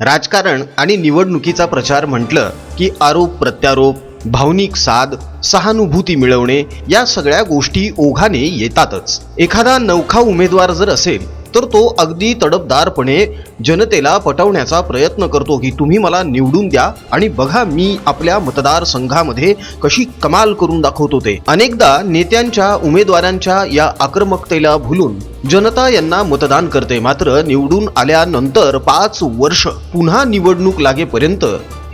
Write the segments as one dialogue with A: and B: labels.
A: राजकारण आणि निवडणुकीचा प्रचार म्हटलं की आरोप प्रत्यारोप भावनिक साध सहानुभूती मिळवणे या सगळ्या गोष्टी ओघाने येतातच. एखादा नवखा उमेदवार जर असेल तर तो अगदी तडपदारपणे जनतेला पटवण्याचा प्रयत्न करतो की तुम्ही मला निवडून द्या आणि बघा मी आपल्या मतदारसंघामध्ये कशी कमाल करून दाखवतो ते. अनेकदा नेत्यांच्या उमेदवारांच्या या आक्रमकतेला भुलून जनता यांना मतदान करते. मात्र निवडून आल्यानंतर पाच वर्ष पुन्हा निवडणूक लागेपर्यंत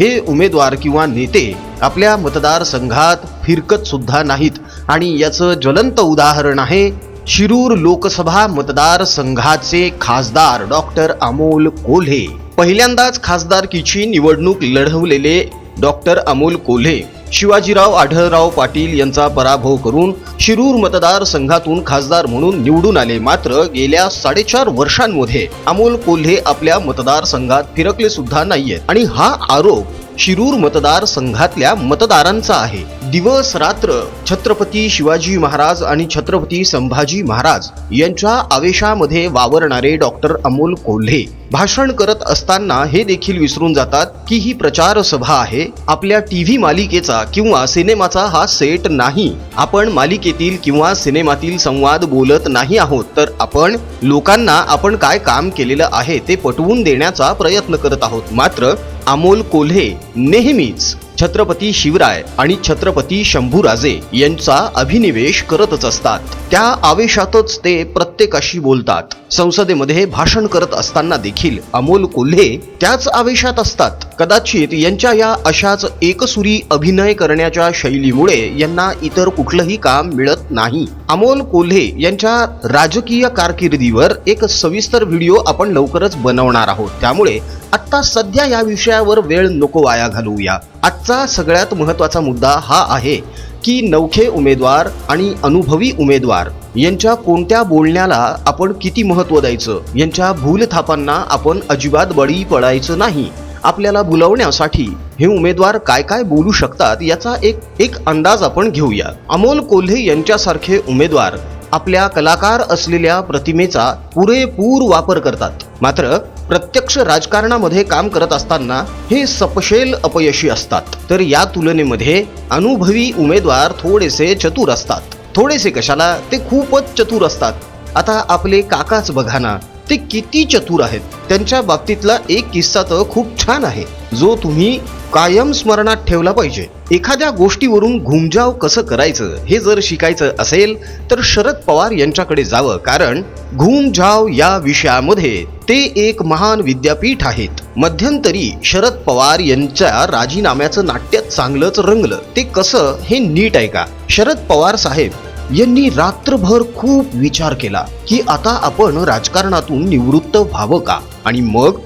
A: हे उमेदवार किंवा नेते आपल्या मतदारसंघात फिरकत सुद्धा नाहीत. आणि याचं ज्वलंत उदाहरण आहे शिरूर लोकसभा मतदारसंघाचे खासदार डॉक्टर अमोल कोल्हे. पहिल्यांदाच खासदारकीची निवडणूक लढवलेले डॉक्टर अमोल कोल्हे. शिवाजीराव आढळराव पाटील यांचा पराभव करून शिरूर मतदारसंघातून खासदार म्हणून निवडून आले मात्र गेल्या साडेचार वर्षांमध्ये अमोल कोल्हे आपल्या मतदारसंघात फिरकले सुद्धा नाहीयेत. आणि हा आरोप शिरूर मतदारसंघातल्या मतदारांचा आहे. दिवस रात्र छत्रपती शिवाजी महाराज आणि छत्रपती संभाजी महाराज यांच्या आवेशामध्ये वावरणारे डॉक्टर अमोल कोल्हे भाषण करत असताना हे देखील विसरून जातात की ही प्रचार सभा आहे. आपल्या टीव्ही मालिकेचा किंवा सिनेमाचा हा सेट नाही. आपण मालिकेतील किंवा सिनेमातील संवाद बोलत नाही आहोत तर आपण लोकांना आपण काय काम केलेलं आहे ते पटवून देण्याचा प्रयत्न करत आहोत. मात्र अमोल कोल्हे नेहमीच. छत्रपती शिवराय आणि छत्रपती शंभूराजे यांचा अभिनिवेश करतच असतात. त्या आवेशातच ते प्रत्येकाशी बोलतात. संसदेमध्ये भाषण करत असताना देखील अमोल कोल्हे त्याच आवेशात असतात. कदाचित यांच्या या अशाच एकसुरी अभिनय करण्याच्या शैलीमुळे यांना इतर कुठलंही काम मिळत नाही. अमोल कोल्हे यांच्या राजकीय कारकिर्दीवर एक सविस्तर व्हिडिओ आपण लवकरच बनवणार आहोत. त्यामुळे आत्ता सध्या या विषयावर वेळ नको वाया घालवूया. आजचा सगळ्यात महत्त्वाचा मुद्दा हा आहे की नवखे उमेदवार आणि अनुभवी उमेदवार यांच्या कोणत्या बोलण्याला आपण किती महत्त्व द्यायचं? यांच्या भूलथापांना आपण अजिबात बळी पडायचं नाही. आपल्याला भुलवण्यासाठी हे उमेदवार काय काय बोलू शकतात याचा एक एक अंदाज आपण घेऊया. अमोल कोल्हे यांच्यासारखे उमेदवार आपल्या कलाकार असलेल्या प्रतिमेचा पुरेपूर वापर करतात. मात्र प्रत्यक्ष राजकारणामध्ये काम करत असताना हे सपशेल अपयशी असतात. तर या तुलनेमध्ये अनुभवी उमेदवार थोडेसे चतुर असतात. थोडेसे कशाला? ते खूपच चतुर असतात. आता आपले काकाच बघा ना ते किती चतुर आहेत. त्यांच्या बाबतीतला एक किस्सा तर खूप छान आहे. जो तुम्ही कायम स्मरणात ठेवला पाहिजे. एखाद्या गोष्टीवरून घुमजाव कसं करायचं हे जर शिकायचं असेल तर शरद पवार यांच्याकडे जावं कारण घुमजाव या विषयामध्ये ते एक महान विद्यापीठ आहेत. मध्यंतरी शरद पवार यांच्या राजीनाम्याचं नाट्य चांगलंच रंगलं. ते कसं हे नीट ऐका. शरद पवार साहेब यांनी रात्रभर खूप विचार केला की आता आपण राजकारणातून निवृत्त व्हावं का? आणि मग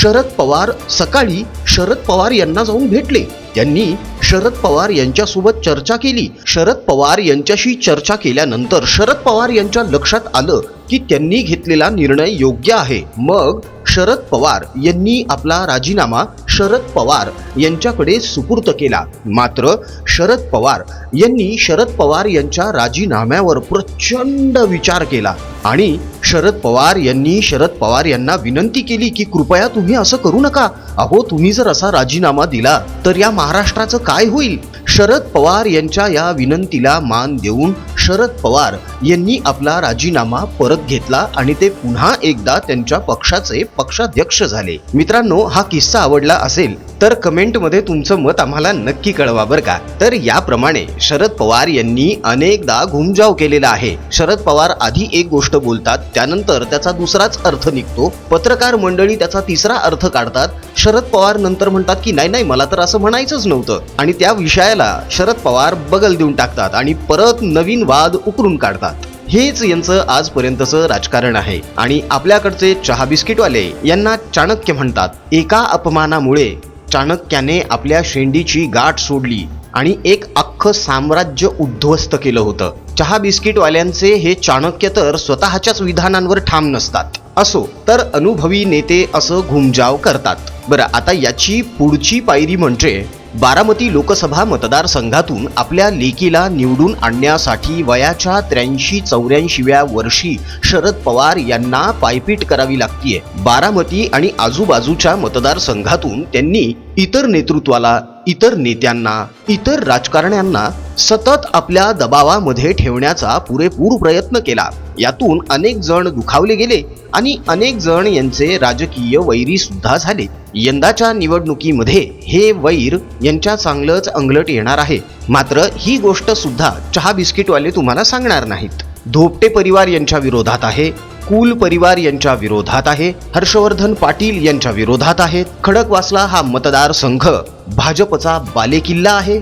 A: शरद पवार सकाळी शरद पवार यांना जाऊन भेटले. त्यांनी शरद पवार यांच्यासोबत चर्चा केली. शरद पवार यांच्याशी चर्चा केल्यानंतर शरद पवार यांच्या लक्षात आलं की त्यांनी घेतलेला निर्णय योग्य आहे. मग शरद पवार यांनी आपला राजीनामा शरद पवार यांच्याकडे सुपूर्त केला. मात्र शरद पवार यांनी शरद पवार यांच्या राजीनाम्यावर प्रचंड विचार केला. आणि शरद पवार यांनी शरद पवार यांना विनंती केली की कृपया तुम्ही असं करू नका. अहो तुम्ही जर असा राजीनामा दिला तर या महाराष्ट्राचं काय होईल? शरद पवार यांच्या या विनंतीला मान देऊन शरद पवार यांनी आपला राजीनामा परत घेतला आणि ते पुन्हा एकदा त्यांच्या पक्षाचे पक्षाध्यक्ष झाले. मित्रांनो हा किस्सा आवडला असेल तर कमेंटमध्ये तुमचं मत आम्हाला नक्की कळवा बरं का. तर याप्रमाणे शरद पवार यांनी अनेकदा घुमजाव केलेला आहे. शरद पवार आधी एक गोष्ट बोलतात त्यानंतर त्याचा दुसराच अर्थ निघतो. पत्रकार मंडळी त्याचा तिसरा अर्थ काढतात. शरद पवार नंतर म्हणतात की नाही नाही मला तर असं म्हणायचंच नव्हतं. आणि त्या विषयाला शरद पवार बगल देऊन टाकतात आणि परत नवीन वाद उकरून काढतात. हेच यांचं आजपर्यंतचं राजकारण आहे. आणि आपल्याकडचे चहा बिस्किटवाले यांना चाणक्य म्हणतात. एका अपमानामुळे चाणक्याने आपल्या शेंडीची गाठ सोडली आणि एक अख्खं साम्राज्य उद्ध्वस्त केलं होतं. चहा बिस्किटवाल्यांचे हे चाणक्य तर स्वतःच्याच विधानांवर ठाम नसतात. असो तर अनुभवी नेते असं घुमजाव करतात. बरं आता याची पुढची पायरी म्हणजे बारामती लोकसभा मतदारसंघातून आपल्या लेकीला निवडून आणण्यासाठी वयाच्या त्र्याऐंशी चौऱ्याऐंशीव्या वर्षी शरद पवार यांना पायपीट करावी लागतीये. बारामती आणि आजूबाजूच्या मतदारसंघातून त्यांनी इतर नेतृत्वाला इतर नेत्यांना इतर राजकारण्यांना सतत आपल्या दबावामध्ये ठेवण्याचा पुरेपूर प्रयत्न केला. यातून अनेक जण दुखावले गेले आणि अनेक जण यांचे राजकीय वैरी सुद्धा झाले. यंदाच्या निवडणुकीमध्ये हे वैर यांच्या चांगलंच अंगलट येणार आहे. मात्र ही गोष्ट सुद्धा चहा बिस्किटवाले तुम्हाला सांगणार नाहीत. धोपटे परिवार यांच्या विरोधात आहे. कुल परिवार यांच्या विरोधात आहे. हर्षवर्धन पाटील यांच्या विरोधात आहेत खडकवासला हा मतदारसंघ भाजपचा बालेकिल्ला आहे.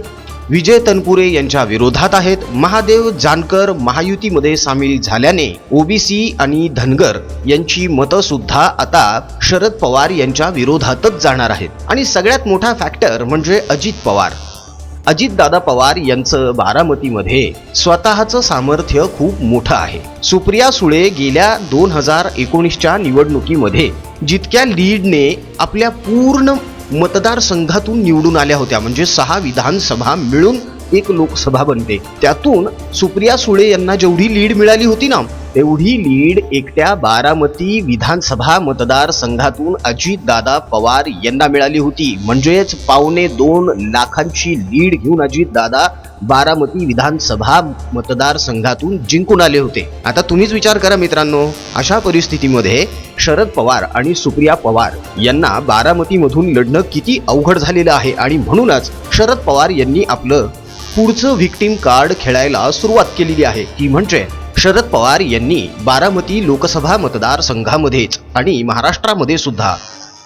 A: विजय तनपुरे यांच्या विरोधात आहेत. महादेव जानकर महायुतीमध्ये सामील झाल्याने ओबीसी आणि धनगर यांची मतं सुद्धा आता शरद पवार यांच्या विरोधातच जाणार आहेत. आणि सगळ्यात मोठा फॅक्टर म्हणजे अजित पवार. अजितदादा पवार यांचं बारामतीमध्ये स्वतःचं सामर्थ्य खूप मोठं आहे. सुप्रिया सुळे गेल्या दोन हजार एकोणीसच्या निवडणुकीमध्ये जितक्या लीडने आपल्या पूर्ण मतदारसंघातून निवडून आल्या होत्या म्हणजे सहा विधानसभा मिळून एक लोकसभा बनते. त्यातून सुप्रिया सुळे यांना जेवढी लीड मिळाली होती ना एवढी लीड एकट्या बारामती विधानसभा मतदारसंघातून अजितदादा पवार यांना मिळाली होती. म्हणजेच पावणे दोन लाखांची लीड घेऊन अजितदादा बारामती विधानसभा मतदारसंघातून जिंकून आले होते. आता तुम्हीच विचार करा मित्रांनो अशा परिस्थितीमध्ये शरद पवार आणि सुप्रिया पवार यांना बारामतीमधून लढणं किती अवघड झालेलं आहे आणि म्हणूनच शरद पवार यांनी आपलं पुढचं व्हिक्टीम कार्ड खेळायला सुरुवात केलेली आहे. ती म्हणजे शरद पवार यांनी बारामती लोकसभा मतदारसंघामध्येच आणि महाराष्ट्रामध्ये सुद्धा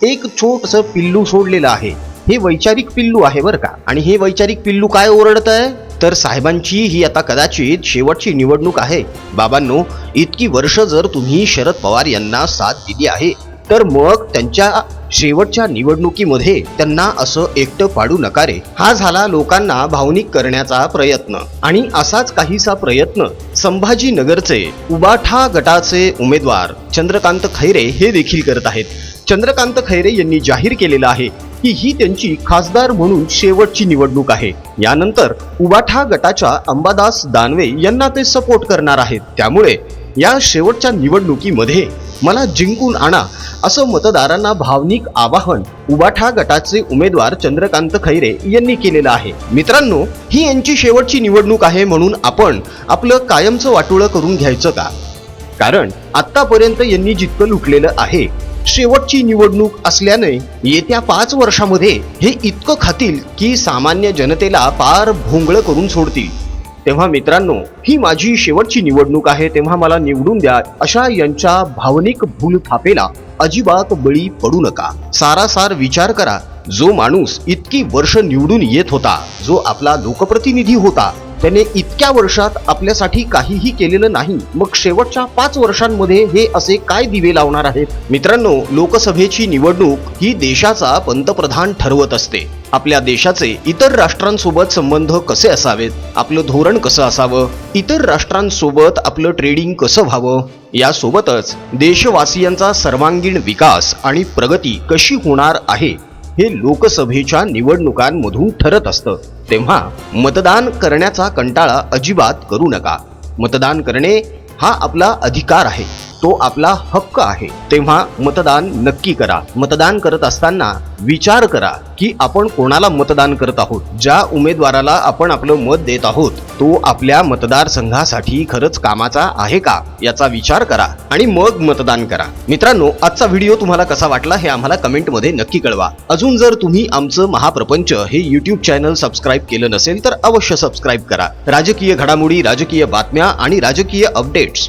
A: एक छोटस पिल्लू सोडलेलं आहे. हे वैचारिक पिल्लू आहे बरं का? आणि हे वैचारिक पिल्लू काय ओरडत आहे तर साहेबांची ही आता कदाचित शेवटची निवडणूक आहे. बाबांनो इतकी वर्ष जर तुम्ही शरद पवार यांना साथ दिली आहे तर मग त्यांच्या शेवटच्या निवडणुकीमध्ये त्यांना असं एकटं पाडू नका रे. हा झाला लोकांना भावनिक करण्याचा प्रयत्न. आणि असाच काहीसा प्रयत्न संभाजीनगरचे उबाठा गटाचे उमेदवार चंद्रकांत खैरे हे देखील करत आहेत. चंद्रकांत खैरे यांनी जाहीर केलेलं आहे की ही त्यांची खासदार म्हणून शेवटची निवडणूक आहे. यानंतर उबाठा गटाच्या अंबादास दानवे यांना ते सपोर्ट करणार आहेत. त्यामुळे या शेवटच्या निवडणुकीमध्ये मला जिंकून आणा असं मतदारांना भावनिक आवाहन उबाठा गटाचे उमेदवार चंद्रकांत खैरे यांनी केलेलं आहे. मित्रांनो ही यांची शेवटची निवडणूक आहे म्हणून आपण आपलं कायमचं वाटोळं करून घ्यायचं का? कारण आतापर्यंत यांनी जितकं लुटलेलं आहे शेवटची निवडणूक असल्याने येत्या पाच वर्षामध्ये हे इतकं खातील की सामान्य जनतेला पार भोंगळ करून सोडतील. तेव्हा मित्रांनो ही माझी शेवटची निवडणूक आहे तेव्हा मला निवडून द्या अशा यांच्या भावनिक भूल थापेला अजिबात बळी पडू नका. सारासार विचार करा जो माणूस इतकी वर्ष निवडून येत होता जो आपला लोकप्रतिनिधी होता त्याने इतक्या वर्षात आपल्यासाठी काहीही केलेलं नाही. मग शेवटच्या पाच वर्षांमध्ये हे असे काय दिवे लावणार आहेत? मित्रांनो लोकसभेची निवडणूक ही देशाचा पंतप्रधान ठरवत असते. आपल्या देशाचे इतर राष्ट्रांसोबत संबंध कसे असावेत? आपलं धोरण कसं असावं? इतर राष्ट्रांसोबत आपलं ट्रेडिंग कसं व्हावं? यासोबतच देशवासियांचा सर्वांगीण विकास आणि प्रगती कशी होणार आहे? हे लोकसभेच्या निवडणुकांमधून ठरत असतं. तेव्हा मतदान करण्याचा कंटाळा अजिबात करू नका. मतदान करणे हा आपला अधिकार आहे. तो आपला हक्क आहे. तेव्हा मतदान नक्की करा. मतदान करत असताना विचार करा की आपण कोणाला मतदान करत आहोत? ज्या उमेदवाराला आपण आपलं मत देत आहोत तो आपल्या मतदारसंघासाठी खरंच कामाचा आहे का? याचा विचार करा आणि मग मतदान करा. मित्रांनो आजचा व्हिडिओ तुम्हाला कसा वाटला हे आम्हाला कमेंटमध्ये नक्की कळवा. अजून जर तुम्ही आमचं महाप्रपंच हे युट्यूब चॅनल सबस्क्राईब केलं नसेल तर अवश्य सबस्क्राईब करा. राजकीय घडामोडी राजकीय बातम्या आणि राजकीय अपडेट्स